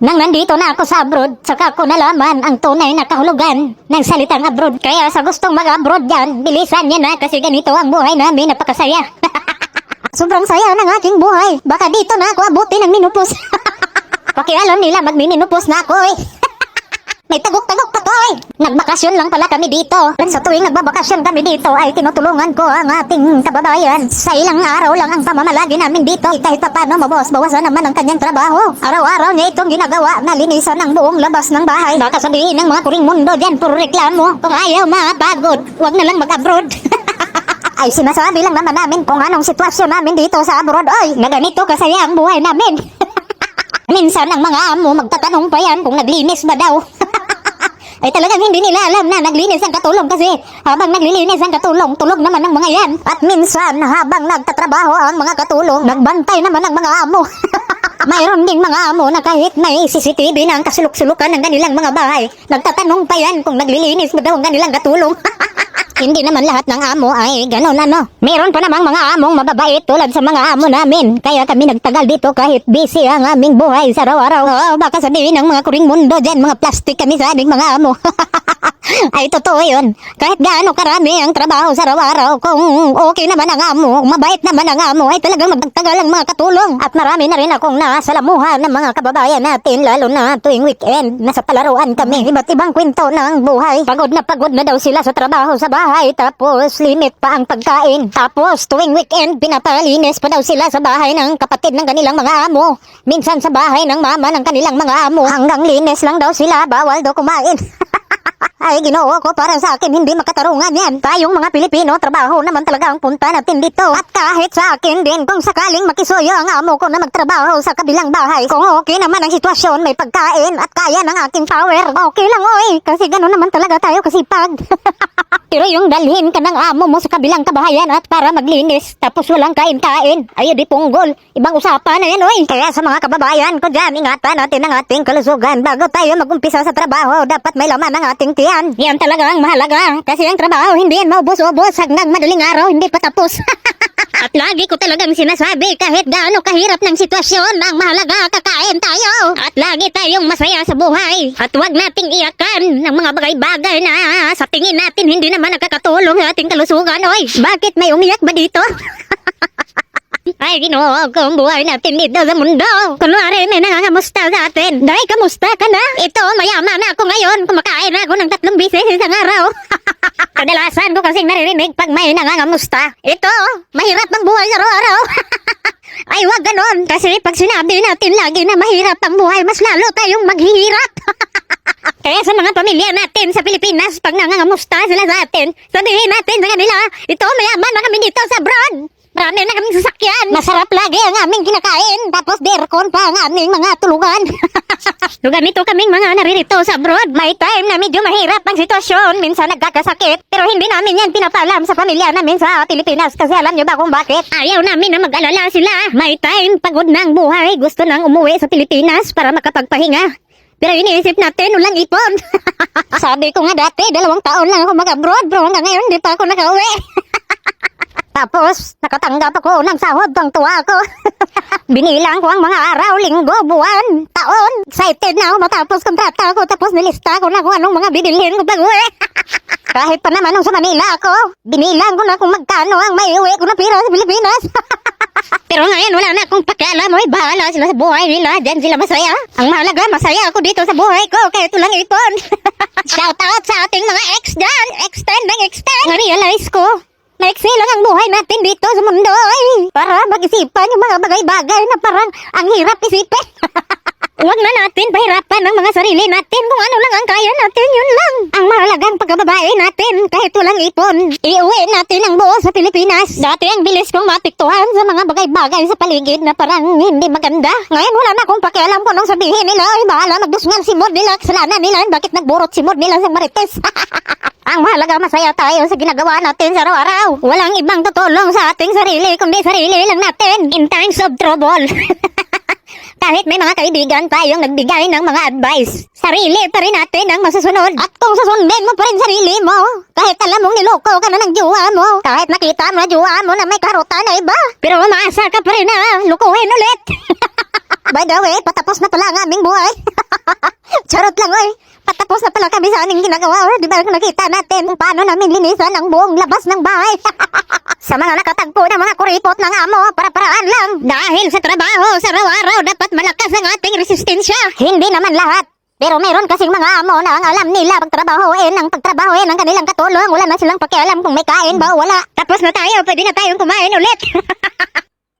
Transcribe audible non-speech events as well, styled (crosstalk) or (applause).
Nang nandito na ako sa abroad, saka ko nalaman ang tunay na kahulugan ng salitang abroad. Kaya sa gustong mag-abroad dyan, bilisan niya na kasi ganito ang buhay namin, napakasaya. (laughs) Sobrang saya ng aking buhay. Baka dito na ako abutin ng minupos. (laughs) Pakialam nila magmininupos na ako eh. May tagok-tagok pa eh. Nagbakasyon lang pala kami dito. Sa tuwing nagbabakasyon kami dito ay tinutulungan ko ang ating kababayan. Sa ilang araw lang ang pamamalagi namin dito. Kahit pa paano mabawas-bawasan naman ang kanyang trabaho. Araw-araw niya itong ginagawa na linisan ang buong labas ng bahay. Baka sabihin ng mga kuring mundo dyan, puro reklamo. Kung ayaw mapagod, huwag na lang mag-abroad. (laughs) ay sinasabi lang naman namin kung anong sitwasyon namin dito sa abroad. Ay, na ganito kasaya ang buhay namin. (laughs) Minsan ang mga amo magtatanong pa yan kung naglinis ba daw. (laughs) Ay talagang hindi nila alam na naglinis ang katulong kasi habang naglilinis ang katulong, tulog naman ang mga yan. At minsan habang nagtatrabaho ang mga katulong, nagbantay naman ang mga amo. Mayroon ding mga amo na kahit may CCTV na ang kasulok-sulukan ng kanilang mga bahay, nagtatanong pa yan kung naglilinis ba daw ang kanilang katulong. Hindi naman lahat ng amo ay ganon ano. Meron pa namang mga among mababait tulad sa mga amo namin. Kaya kami nagtagal dito kahit busy ang aming buhay sa araw-araw. Oo, baka sabihin ng mga kuring mundo dyan, mga plastic kami sa aming mga amo. (laughs) ay totoo yun. Kahit gaano karami ang trabaho sa araw-araw, kung okay naman ang amo, mabait naman ang amo, ay talagang magtagal ang mga katulong. At marami na rin akong nasalamuhan ng mga kababayan natin, lalo na tuwing weekend. Nasa palaruan kami, iba't ibang kwento ng buhay. Pagod na pagod na daw sila sa trabaho sa bahay, tapos limit pa ang pagkain. Tapos tuwing weekend, pinapalinis pa daw sila sa bahay ng kapatid ng kanilang mga amo. Minsan sa bahay ng mama ng kanilang mga amo. Hanggang linis lang daw sila, bawal daw kumain. (laughs) Ay, ginoo ko, para sa akin, hindi makatarungan yan. Tayong mga Pilipino, trabaho naman talaga ang punta natin dito. At kahit sa akin din, kung sakaling makisuyo ang amo ko na magtrabaho sa kabilang bahay, kung okay naman ang sitwasyon, may pagkain at kaya ng aking power, okay lang oy. Kasi gano'n naman talaga tayo kasipag. (laughs) Pero yung dalhin ka ng amo mo sa kabilang kabahayan at para maglinis, tapos walang kain-kain, ay di punggol. Ibang usapan na yan, oy. Kaya sa mga kababayan ko dyan, ingatan natin ang ating kalusugan. Bago tayo magumpisa sa trabaho, dapat may laman ang ating tiyan. Yan talaga ang mahalaga. Kasi ang trabaho, hindi yan maubos-ubos hanggang madaling araw, hindi pa tapos. (laughs) At lagi ko talagang sinasabi kahit gaano kahirap ng sitwasyon, ang mahalaga kakain tayo. At lagi tayong masaya sa buhay. At wag nating iyakan ng mga bagay-bagay na sa tingin natin hindi naman nakakatulong sa ating kalusugan. Oy, bakit may umiyak ba dito? (laughs) Ay, ginoo ko ang buhay natin dito sa mundo. Kunwari, may nangangamusta sa atin. Day, kamusta ka na? Ito, mayaman ako ngayon. Kumakain ako ng tatlong bisis isang araw. Kadalasan ko kasing naririnig pag may nangangamusta. Ito, mahirap ang buhay araw-araw. Ay, wag ganon. Kasi pag sinabi natin lagi na mahirap ang buhay, mas lalo tayong maghihirap. Kaya sa mga pamilya natin sa Pilipinas, pag nangangamusta sila sa atin, sabihin natin sa kanila, ito, mayaman na kami dito sa abroad. Marami na kaming sasakyan. Masarap lagi ang aming kinakain. Tapos derkon pa ang aming mga tulugan. (laughs) so ganito kaming mga naririto sa abroad. May time na medyo mahirap ang sitwasyon. Minsan nagkakasakit. Pero hindi namin yan pinapalam sa pamilya namin sa Pilipinas. Kasi alam nyo ba kung bakit? Ayaw namin na mag-alala sila. May time, pagod ang buhay. Gusto nang umuwi sa Pilipinas para makapagpahinga. Pero iniisip natin, walang ipon. (laughs) Sabi ko nga dati, dalawang taon lang ako mag-abroad, bro. Hanggang ngayon, hindi pa ako nakauwi. (laughs) Tapos, nakatanggap ako ng sahod pang tuwa ko. (laughs) Binilang ko ang mga araw, linggo, buwan, taon. Excited na ako matapos kontrata ko. Tapos nilista ko na kung anong mga bibilhin ko uwi. (laughs) Kahit pa naman nung sa Manila ako, binilang ko na kung magkano ang may uwi ko na pira sa Pilipinas. (laughs) Pero ngayon, wala na akong pakialam. Ay, bahala sila sa buhay nila. Diyan sila masaya. Ang mahalaga, masaya ako dito sa buhay ko. Kaya ito lang ipon. Shout out sa ating mga ex dyan. Extend ng extend. Na-realize ko, Maiksi lang ang buhay natin dito sa mundo. Ay, para mag-isipan yung mga bagay-bagay na parang ang hirap isipin. (laughs) Huwag na natin pahirapan ang mga sarili natin kung ano lang ang kaya natin, yun lang. Ang mahalagang pagkababae natin, kahit walang ipon, iuwi natin ang buo sa Pilipinas. Dati ang bilis kong matiktuhan sa mga bagay-bagay sa paligid na parang hindi maganda. Ngayon wala na akong pakialam kung anong sabihin nila. Ay, bahala magdusngan si Mod nila. Kasalanan nila. Bakit nagburot si Mod sa Marites? (laughs) mahalaga masaya tayo sa ginagawa natin sa araw-araw. Walang ibang tutulong sa ating sarili, kundi sarili lang natin in times of trouble. (laughs) Kahit may mga kaibigan tayong nagbigay ng mga advice, sarili pa rin natin ang masusunod. At kung susundin mo pa rin sarili mo, kahit alam mong niloko ka na ng jowa mo, kahit nakita mo na jowa mo na may karutan na iba, pero umaasa ka pa rin na lukuhin ulit. (laughs) By the way, patapos na pala ang aming buhay. (laughs) Charot lang, oy. Patapos na pala kami sa aming ginagawa. Oh. Di ba nakita natin kung paano namin linisan ang buong labas ng bahay? (laughs) sa mga nakatagpo na mga kuripot ng amo, para-paraan lang. Dahil sa trabaho, sa araw-araw, dapat malakas ang ating resistensya. Hindi naman lahat. Pero meron kasing mga amo na ang alam nila pagtrabahoin ang pagtrabahoin ang kanilang katulong. Wala na silang pakialam kung may kain ba o wala. Tapos na tayo, pwede na tayong kumain ulit. (laughs)